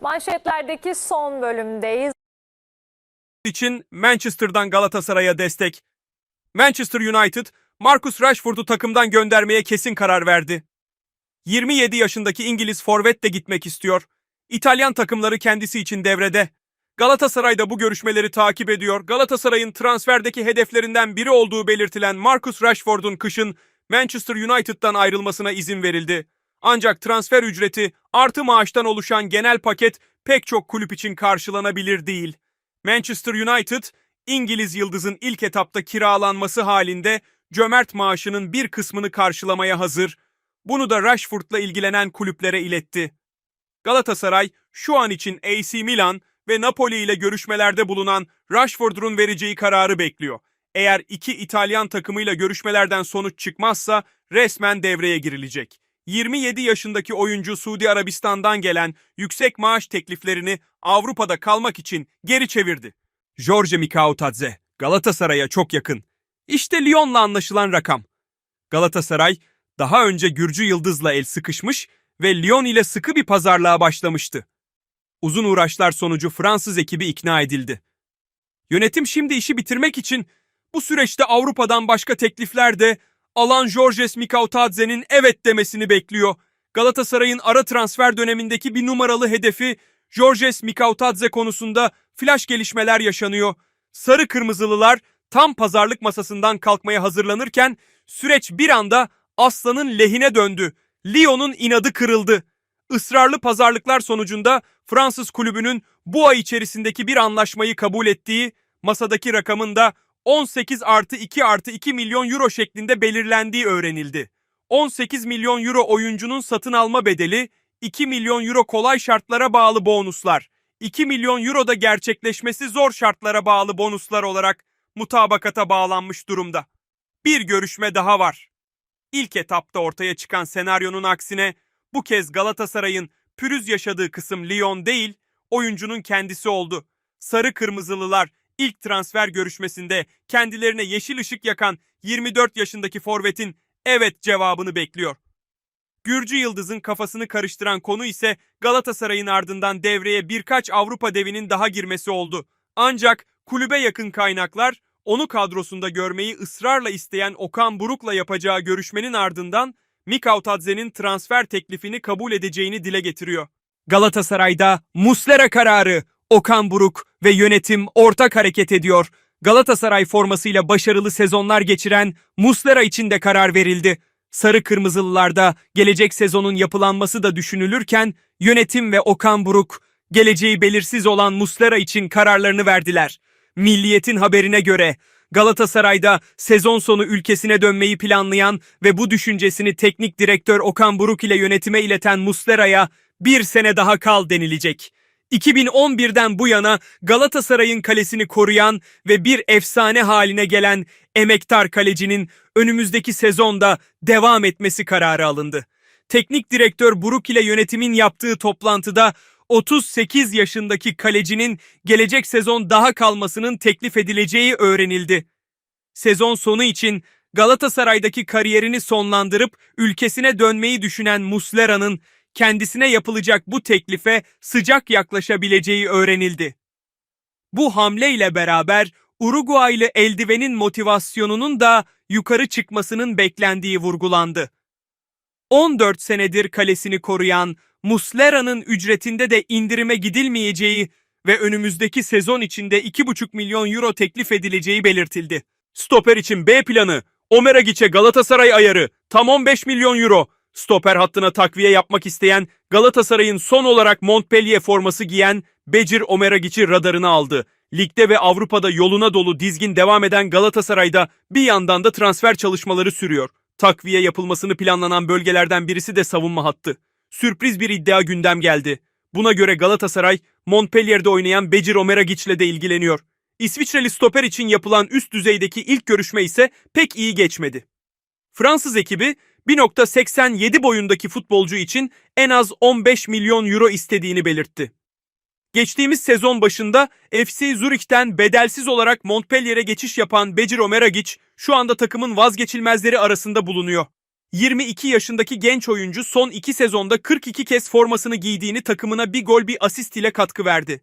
Manşetlerdeki son bölümdeyiz. için Manchester'dan Galatasaray'a destek. Manchester United, Marcus Rashford'u takımdan göndermeye kesin karar verdi. 27 yaşındaki İngiliz forvet de gitmek istiyor. İtalyan takımları kendisi için devrede. Galatasaray da bu görüşmeleri takip ediyor. Galatasaray'ın transferdeki hedeflerinden biri olduğu belirtilen Marcus Rashford'un kışın Manchester United'dan ayrılmasına izin verildi. Ancak transfer ücreti artı maaştan oluşan genel paket pek çok kulüp için karşılanabilir değil. Manchester United, İngiliz yıldızın ilk etapta kiralanması halinde cömert maaşının bir kısmını karşılamaya hazır. Bunu da Rashford'la ilgilenen kulüplere iletti. Galatasaray şu an için AC Milan ve Napoli ile görüşmelerde bulunan Rashford'un vereceği kararı bekliyor. Eğer iki İtalyan takımıyla görüşmelerden sonuç çıkmazsa resmen devreye girilecek. 27 yaşındaki oyuncu Suudi Arabistan'dan gelen yüksek maaş tekliflerini Avrupa'da kalmak için geri çevirdi. Jorge Mikautadze, Galatasaray'a çok yakın. İşte Lyon'la anlaşılan rakam. Galatasaray daha önce Gürcü Yıldız'la el sıkışmış ve Lyon ile sıkı bir pazarlığa başlamıştı. Uzun uğraşlar sonucu Fransız ekibi ikna edildi. Yönetim şimdi işi bitirmek için bu süreçte Avrupa'dan başka teklifler de Alan Georges Mikautadze'nin evet demesini bekliyor. Galatasaray'ın ara transfer dönemindeki bir numaralı hedefi Georges Mikautadze konusunda flash gelişmeler yaşanıyor. Sarı Kırmızılılar tam pazarlık masasından kalkmaya hazırlanırken süreç bir anda Aslan'ın lehine döndü. Lyon'un inadı kırıldı. Israrlı pazarlıklar sonucunda Fransız kulübünün bu ay içerisindeki bir anlaşmayı kabul ettiği, masadaki rakamın da 18 artı 2 artı 2 milyon euro şeklinde belirlendiği öğrenildi. 18 milyon euro oyuncunun satın alma bedeli, 2 milyon euro kolay şartlara bağlı bonuslar, 2 milyon euro da gerçekleşmesi zor şartlara bağlı bonuslar olarak mutabakata bağlanmış durumda. Bir görüşme daha var. İlk etapta ortaya çıkan senaryonun aksine bu kez Galatasaray'ın pürüz yaşadığı kısım Lyon değil, oyuncunun kendisi oldu. Sarı Kırmızılılar ilk transfer görüşmesinde kendilerine yeşil ışık yakan 24 yaşındaki forvetin evet cevabını bekliyor. Gürcü Yıldız'ın kafasını karıştıran konu ise Galatasaray'ın ardından devreye birkaç Avrupa devinin daha girmesi oldu. Ancak kulübe yakın kaynaklar onu kadrosunda görmeyi ısrarla isteyen Okan Buruk'la yapacağı görüşmenin ardından Mikautadze'nin transfer teklifini kabul edeceğini dile getiriyor. Galatasaray'da Muslera kararı, Okan Buruk ve yönetim ortak hareket ediyor. Galatasaray formasıyla başarılı sezonlar geçiren Muslera için de karar verildi. Sarı Kırmızılılarda gelecek sezonun yapılanması da düşünülürken yönetim ve Okan Buruk geleceği belirsiz olan Muslera için kararlarını verdiler. Milliyet'in haberine göre Galatasaray'da sezon sonu ülkesine dönmeyi planlayan ve bu düşüncesini teknik direktör Okan Buruk ile yönetime ileten Muslera'ya bir sene daha kal denilecek. 2011'den bu yana Galatasaray'ın kalesini koruyan ve bir efsane haline gelen emektar kalecinin önümüzdeki sezonda devam etmesi kararı alındı. Teknik direktör Buruk ile yönetimin yaptığı toplantıda 38 yaşındaki kalecinin gelecek sezon daha kalmasının teklif edileceği öğrenildi. Sezon sonu için Galatasaray'daki kariyerini sonlandırıp ülkesine dönmeyi düşünen Muslera'nın kendisine yapılacak bu teklife sıcak yaklaşabileceği öğrenildi. Bu hamleyle beraber Uruguaylı eldivenin motivasyonunun da yukarı çıkmasının beklendiği vurgulandı. 14 senedir kalesini koruyan Muslera'nın ücretinde de indirime gidilmeyeceği ve önümüzdeki sezon içinde 2,5 milyon euro teklif edileceği belirtildi. Stoper için B planı, Omeragiç'e Galatasaray ayarı, tam 15 milyon euro. Stoper hattına takviye yapmak isteyen Galatasaray'ın son olarak Montpellier forması giyen Becir Omeragiç'i radarına aldı. Ligde ve Avrupa'da yoluna dolu dizgin devam eden Galatasaray'da bir yandan da transfer çalışmaları sürüyor. Takviye yapılmasını planlanan bölgelerden birisi de savunma hattı. Sürpriz bir iddia gündem geldi. Buna göre Galatasaray, Montpellier'de oynayan Becir Omeragiç'le de ilgileniyor. İsviçreli stoper için yapılan üst düzeydeki ilk görüşme ise pek iyi geçmedi. Fransız ekibi 1.87 boyundaki futbolcu için en az 15 milyon euro istediğini belirtti. Geçtiğimiz sezon başında FC Zürich'ten bedelsiz olarak Montpellier'e geçiş yapan Becir Omeragiç şu anda takımın vazgeçilmezleri arasında bulunuyor. 22 yaşındaki genç oyuncu son iki sezonda 42 kez formasını giydiğini takımına bir gol bir asist ile katkı verdi.